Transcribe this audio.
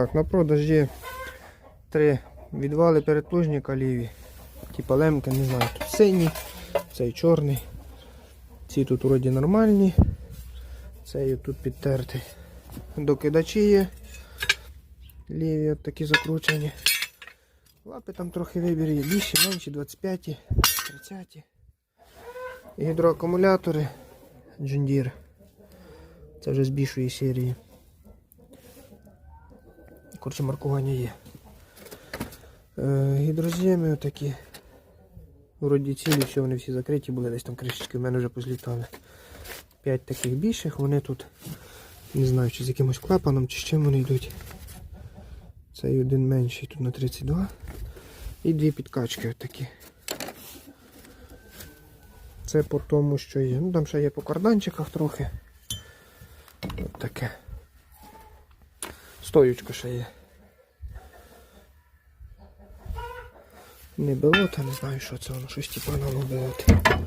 Так, на продаж є три відвали передплужника ліві. Типа лемки, не знаю, тут синій, цей чорний. Ці тут вроді нормальні. Цей тут підтертий. Докидачі є. Ліві от такі закручені. Лапи там трохи вибір є. Більші, менші, 25, 30. Гідроакумулятори Джундір. Це вже з більшої серії. Коротше, маркування є. Е, гідроземи отакі. Вроді цілі, все, вони всі закриті були, десь там кришечки в мене вже позлітали. П'ять таких більших, вони тут, не знаю, чи з якимось клапаном, чи з чим вони йдуть. Цей один менший, тут на 32. І дві підкачки отакі. Це по тому, що є. Ну там ще є по карданчиках трохи. От таке. Стоючка ще є. Не було, та не знаю, що це воно, щось типу болота.